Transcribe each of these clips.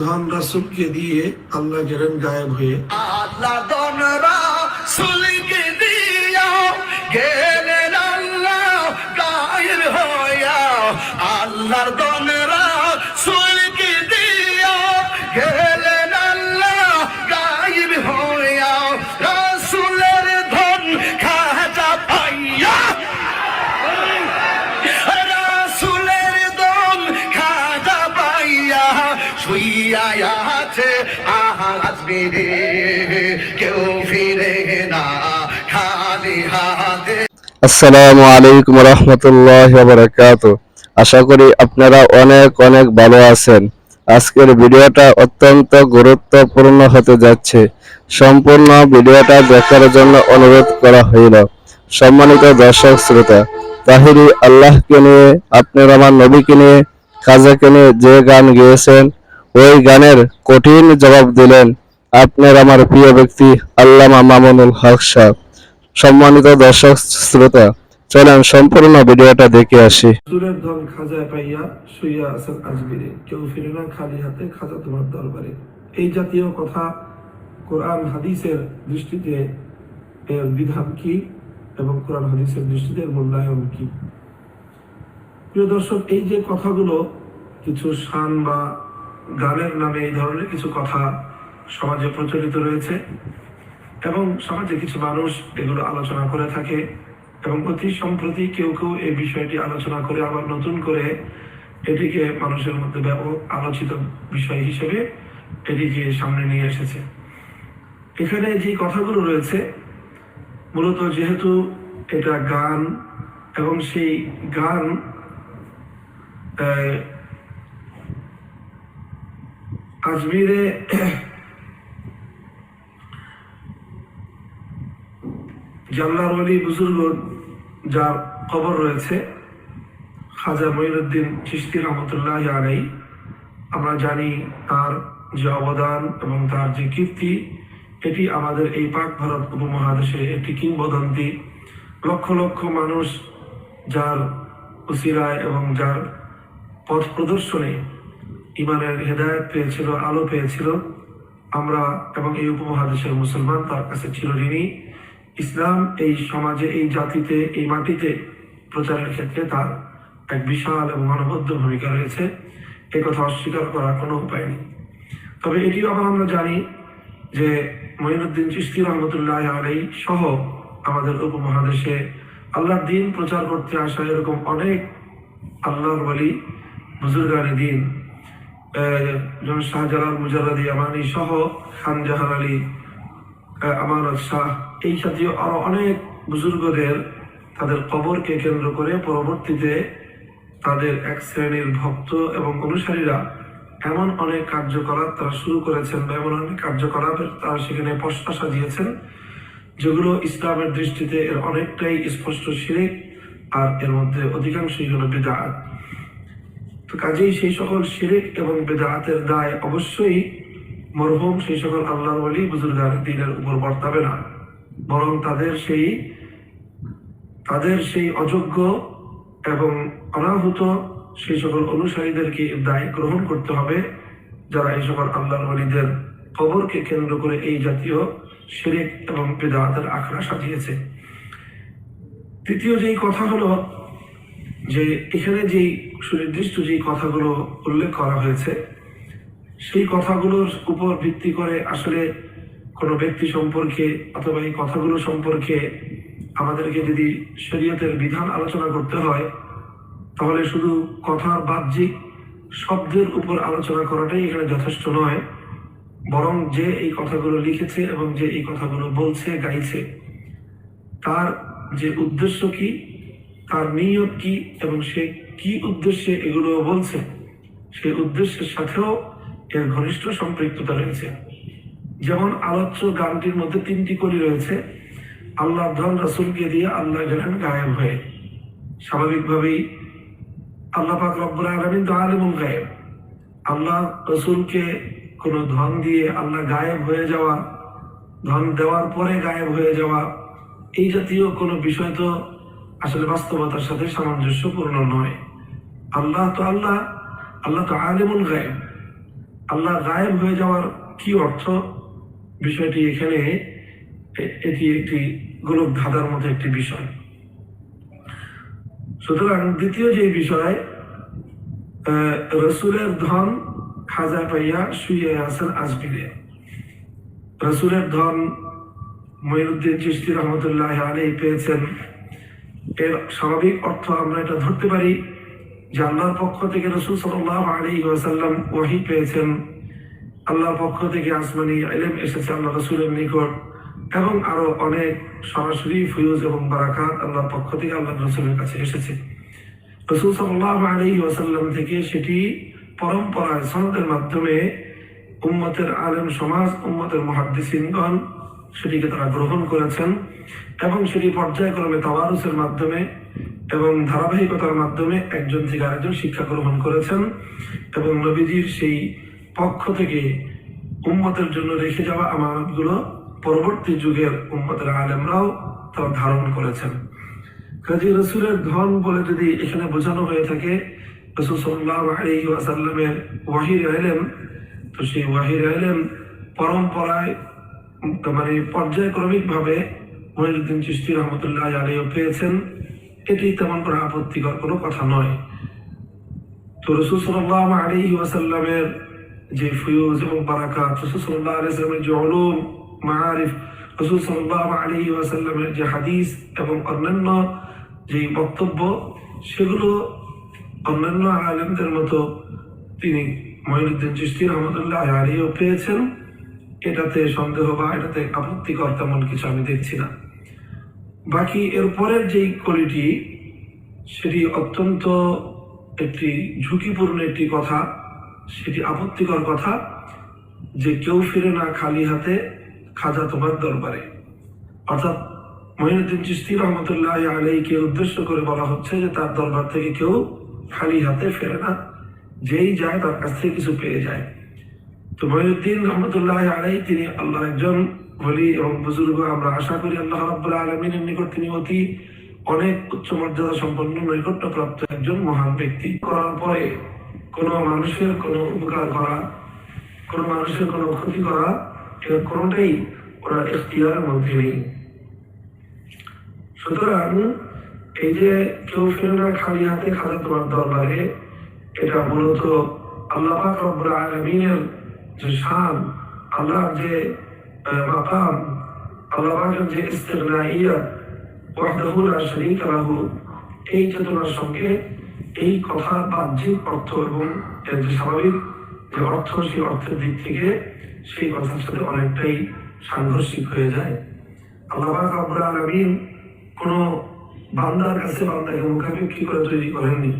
ধন রাসুলকে দিয়ে আল্লাহ গেলেন গায়েব হয়ে। আল্লাহ দনরা সুলকে দিয়া গেলেন আল্লাহ গায়েব হইয়া। আল্লাহর দনরা আসসালামু আলাইকুম রহমতুল্লাহ আশা করি আপনারা অনেক অনেক ভালো আছেন। আজকের ভিডিওটা অত্যন্ত গুরুত্বপূর্ণ হতে যাচ্ছে। সম্পূর্ণ ভিডিওটা দেখার জন্য অনুরোধ করা হইল। সম্মানিত দর্শক শ্রোতা, তাহিরি আল্লাহকে নিয়ে, আপনার আমার নবীকে নিয়ে, খাজাকে নিয়ে যে গান গেয়েছেন, ওই গানের কঠিন জবাব দিলেন। আপনার আমার প্রিয় ব্যক্তি আল্লামা মামুনুল হক সাহেব। সম্মানিত দর্শক, শ্রোতা, চলেন সম্পূর্ণ ভিডিওটা দেখে আসি। সুরের ধন খাজায় পাইয়া শুইয়া আছেন আজমিরে। কেউ ফিরে না খালি হাতে খাজা তোমার দরবারে। এই জাতীয় কথা কোরআন হাদিসের দৃষ্টিতে এর বিধান কি এবং কোরআন হাদিসের দৃষ্টিতে এর মূল্যায়ন কি? প্রিয় দর্শক, এই যে কথাগুলো, কিছু শান বা গানের নামে এই ধরনের কিছু কথা সমাজে প্রচলিত রয়েছে এবং সমাজে কিছু মানুষ এগুলো আলোচনা করে থাকে এবং অতি সম্প্রতি কেউ কেউ এই বিষয়টি আলোচনা করে আবার নতুন করে এটিকে মানুষের মধ্যে ব্যাপক আলোচিত বিষয় হিসেবে এটিকে সামনে নিয়ে এসেছে। এখানে যে কথাগুলো রয়েছে, মূলত যেহেতু এটা গান এবং সেই গান আজমিরে জাল্লার ওলি বুজুর্গ যার খবর রয়েছে, খাজা মঈনুদ্দিন চিস্তি রহমতুল্লাহ আলাই আমরা জানি তার যে অবদান এবং তার যে কীর্তি, এটি আমাদের এই পাক ভারত উপমহাদেশে একটি কিংবদন্তি। লক্ষ লক্ষ মানুষ যার উসিরায় এবং যার পথ প্রদর্শনে ইমানের হেদায়ত পেয়েছিল, আলো পেয়েছিল, আমরা এবং এই উপমহাদেশের মুসলমান তার কাছে চিরঋণী। ইসলাম এই সমাজে, এই জাতিতে, এই মাটিতে প্রচারের ক্ষেত্রে তার এক বিশাল এবং অনবদ্য ভূমিকা রয়েছে। এ কথা অস্বীকার করার কোনো উপায় নেই। তবে এটিও আবার আমরা জানি যে মঈনুদ্দিন চিস্তি রহমতুল্লাহ আলাই সহ আমাদের উপমহাদেশে আল্লাহর দিন প্রচার করতে আসা এরকম অনেক আল্লাহর বলি বুজুর্গানি দিন শাহজালাল মুজারাদি আমানি সহ খান আলী আমানত শাহ। এই জাতীয় আরও অনেক বুজুর্গদের তাদের কবরকে কেন্দ্র করে পরবর্তীতে তাদের এক শ্রেণির ভক্ত এবং অনুসারীরা এমন অনেক কার্যকলাপ তারা শুরু করেছেন বা এমন অনেক কার্যকলাপের তারা সেখানে পশা সাজিয়েছেন, যেগুলো ইসলামের দৃষ্টিতে এর অনেকটাই স্পষ্ট শিরিক আর এর মধ্যে অধিকাংশই হলো বেদাত। তো কাজেই সেই সকল শিরিক এবং বেদাতের দায় অবশ্যই মরহুম সেই সকল আল্লাহর ওলি, বুজুর্গার দিনের উপর বর্তাবে না। বরং তাদের সেই তাদের সেই অযোগ্য এবং অনাহুত সেই সকল অনুসারীদেরকে দায় গ্রহণ করতে হবে, যারা এই সকল আল্লাহর ওলিদের কবরকে কেন্দ্র করে এই জাতীয় শিরিক এবং বেদাতের আখড়া সাজিয়েছে। তৃতীয় যেই কথা হলো, যে এখানে যেই সুনির্দিষ্ট যেই কথাগুলো উল্লেখ করা হয়েছে সেই কথাগুলোর উপর ভিত্তি করে আসলে কোনো ব্যক্তি সম্পর্কে অথবা এই কথাগুলো সম্পর্কে আমাদেরকে যদি শরীয়তের বিধান আলোচনা করতে হয়, তাহলে শুধু কথার বাহ্যিক শব্দের উপর আলোচনা করাটাই এখানে যথেষ্ট নয়, বরং যে এই কথাগুলো লিখেছে এবং যে এই কথাগুলো বলছে, গাইছে, তার যে উদ্দেশ্য কি, তার নিয়ত কি, এবং সে কি উদ্দেশ্যে এগুলো বলছে, সেই উদ্দেশ্যের সাথেও এর ঘনিষ্ঠ সম্পৃক্ততা রয়েছে। যেমন আলোচ্য গানটির মধ্যে তিনটি কলি রয়েছে, আল্লাহ ধন রাসুলকে দিয়ে আল্লাহ গেলেন গায়েব হয়ে। স্বাভাবিকভাবেই আল্লাহ পাক রব্বুল আলমিন তো আলিমুল গায়েব। আল্লাহ রসুলকে কোনো ধন দিয়ে আল্লাহ গায়েব হয়ে যাওয়া, ধন দেওয়ার পরে গায়েব হয়ে যাওয়া, এই জাতীয় কোনো বিষয় তো আসলে বাস্তবতার সাথে সামঞ্জস্যপূর্ণ নয়। আল্লাহ তো আল্লাহ আল্লাহ তো আলিমুল গায়েব। আল্লাহ গায়েব হয়ে যাওয়ার কি অর্থ? বিষয়টি এখানে এটি একটি গোলক ধাঁধার মতো একটি বিষয়। সুতরাং দ্বিতীয় যে বিষয় রসুলের ধন খাজা পাইয়া শুয়ে আছেন আজমিরে। রসুলের ধন মঈনুদ্দিন চিস্তি রহমতুল্লাহ আলী পেয়েছেন। এর স্বাভাবিক অর্থ আমরা এটা ধরতে পারি যে আল্লাহর পক্ষ থেকে রসুল সাল্লাহ আলী ওয়াসাল্লাম ওয়াহি পেয়েছেন। আল্লাহর পক্ষ থেকে আসমানি ইলম এসেছে আল্লাহ রসুলের নিকট এবং আরও অনেক সরাসরি ফিউজ এবং বারাকাত আল্লাহর পক্ষ থেকে আল্লাহ রসুলের কাছে এসেছে। রসুল সাল্লাহ আলী ওয়াসাল্লাম থেকে সেটি পরম্পরায়, সনদের মাধ্যমে উম্মতের আলেম সমাজ, উম্মতের মহাদ্দিসিনগণ সেটিকে তারা গ্রহণ করেছেন এবং সেটি পর্যায়ক্রমে তাওয়ারুসের মাধ্যমে এবং ধারাবাহিকতার মাধ্যমে একজন থেকে আরেকজন শিক্ষা গ্রহণ করেছেন এবং নবীজির সেই পক্ষ থেকে উম্মতের জন্য রেখে যাওয়া আমানতগুলো পরবর্তী যুগের উম্মতের আলেমরাও তারা ধারণ করেছেন। কাজী রসুলের ধন বলে যদি এখানে বোঝানো হয়ে থাকে, রসুল সাল্লাহ আলী ওয়াসাল্লামের ওয়াহির আলেম, তো সেই ওয়াহির আলেম পরম্পরায় মানে পর্যায়ক্রমিক ভাবে মহিউদ্দিন চিস্তি রহমতুল্লাহ আলীও পেয়েছেন। এটি তেমন কোনো আপত্তিকর কোনো কথা নয়। তো রসুল আলী ওয়াসাল্লামের যে ফিউজ এবং বারাকাত, রসুল সাল্লাহ আলাইসাল্লামের যে অলুম মারিফ রসুল আলী ওয়াসাল্লামের যে হাদিস এবং অন্যান্য যে বক্তব্য, সেগুলো অন্যান্য আলেমদের মতো তিনি মহিনুদ্দিন চিস্তি রহমতুল্লাহ আলীও পেয়েছেন। এটাতে সন্দেহ বা এটাতে আপত্তিকর তেমন কিছু আমি দেখছি না। বাকি এর পরের যেই কলিটি সেটি অত্যন্ত একটি ঝুঁকিপূর্ণ একটি কথা, সেটি আপত্তিকর কথা যে কেউ ফিরে না খালি হাতে খাজা তোমার দরবারে। অর্থাৎ মহিনুদ্দিন চিস্তি রহমতুল্লাহ আলাইকে উদ্দেশ্য করে বলা হচ্ছে যে তার দরবার থেকে কেউ খালি হাতে ফেরে না, যেই যায় তার কাছ থেকে কিছু পেয়ে যায়। তো মহিউদ্দিন রহমতুল্লাহ আলাই তিনি আল্লাহর একজন বলি এবং বুজুর্গ। আমরা আশা করি আল্লাহ রাব্বুল আলমিনের নিকট তিনি অতি অনেক উচ্চ মর্যাদা সম্পন্ন নৈকট্য একজন মহান ব্যক্তি। করার পরে কোনো মানুষের কোনো উপকার করা, কোনো মানুষের কোনো ক্ষতি করা এর কোনোটাই ওরা এখতিয়ারের মধ্যে নেই। সুতরাং এই যে কেউ ফেরে খালি হাতে খাজা তোমার দরবারে, এটা মূলত আল্লাহ রব্বুল আলামিনের যে শান আল্লাহর যে মাকাম যে এই চেতনার সঙ্গে এই বাহ্যিক অর্থ এবং এর যে স্বাভাবিক যে অর্থ, সেই অর্থের দিক থেকে সেই কথার সাথে অনেকটাই সাংঘর্ষিক হয়ে যায়। আল্লাহ পাক রব্বুল কোনো বান্দার কাছে বান্দাকে মুখাপেক্ষি করে তৈরি করেননি?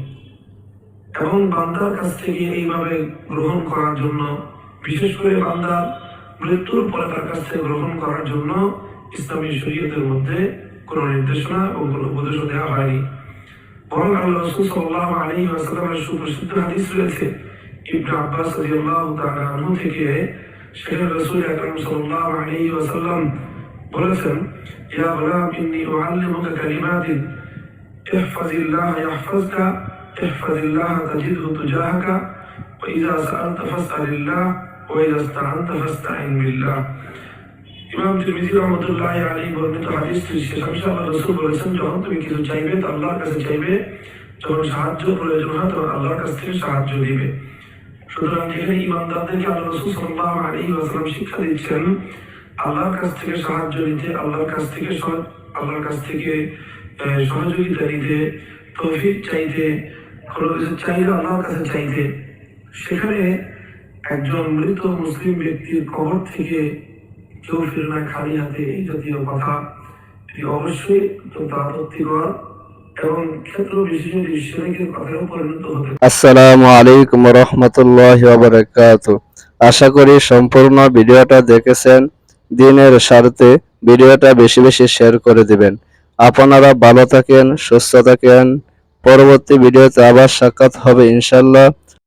এবং বান্দার কাছ থেকে এইভাবে গ্রহণ করার জন্য বিশেষ করে বান্দা মৃত্যুর পরে তার কাছে গ্রহণ করার জন্য ইসলামী শরীয়তের মধ্যে কোনো নির্দেশনা এবং কোনো উপদেশও দেওয়া হয়নি। বরং আল্লাহ রসুল সাল্লাহ আলী আসসালামের সুপ্রসিদ্ধ হাদিস রয়েছে, ইবনে আব্বাস রাদিয়াল্লাহু তাআলা থেকে সেখানে রাসূল আকরাম সাল্লাল্লাহু আলাইহি ওয়াসাল্লাম বলেছেন, ইয়া গুলাম, ইন্নী উআল্লিমুকা কালিমাতিন ইহফাজিল্লাহ ইয়াহফাজকা ইহফাজিল্লাহ তাজিদহু তুজাহাকা, ওয়া ইযা সা'alta ফাস'আলিল্লাহ وإذا استعنت فاستعن بالله ইমাম তিরমিজি রহমতুল্লাহ আলী বর্ণিত হাদিসটি শেষ অংশে আল্লাহ রসুল বলেছেন যখন তুমি কিছু চাইবে তো আল্লাহর কাছে চাইবে যখন সাহায্য প্রয়োজন হয় তখন আল্লাহর কাছ থেকে সাহায্য দিবে সুতরাং এখানে ইমানদারদেরকে আল্লাহ রসুল সাল্লাহ আলী ওয়াসালাম শিক্ষা দিচ্ছেন আল্লাহর কাছ থেকে সাহায্য নিতে আল্লাহর কাছ থেকে সহ- আল্লাহর কাছ থেকে আহ, সহযোগিতা নিতে তৌফিক চাইতে কোনো কিছু চাইলে আল্লাহর কাছে চাইতে সেখানে একজন মৃত মুসলিম ব্যক্তির কবর থেকে কেউ না খালি হাতে এই জাতীয় কথা। এটি অবশ্যই অত্যন্ত আপত্তিকর আসসালামু আলাইকুম রহমতুল্লাহ বারাকাত আশা করি সম্পূর্ণ ভিডিওটা দেখেছেন। দিনের স্বার্থে ভিডিওটা বেশি বেশি শেয়ার করে দিবেন। আপনারা ভালো থাকেন, সুস্থ থাকেন। পরবর্তী ভিডিওতে আবার সাক্ষাৎ হবে ইনশাল্লাহ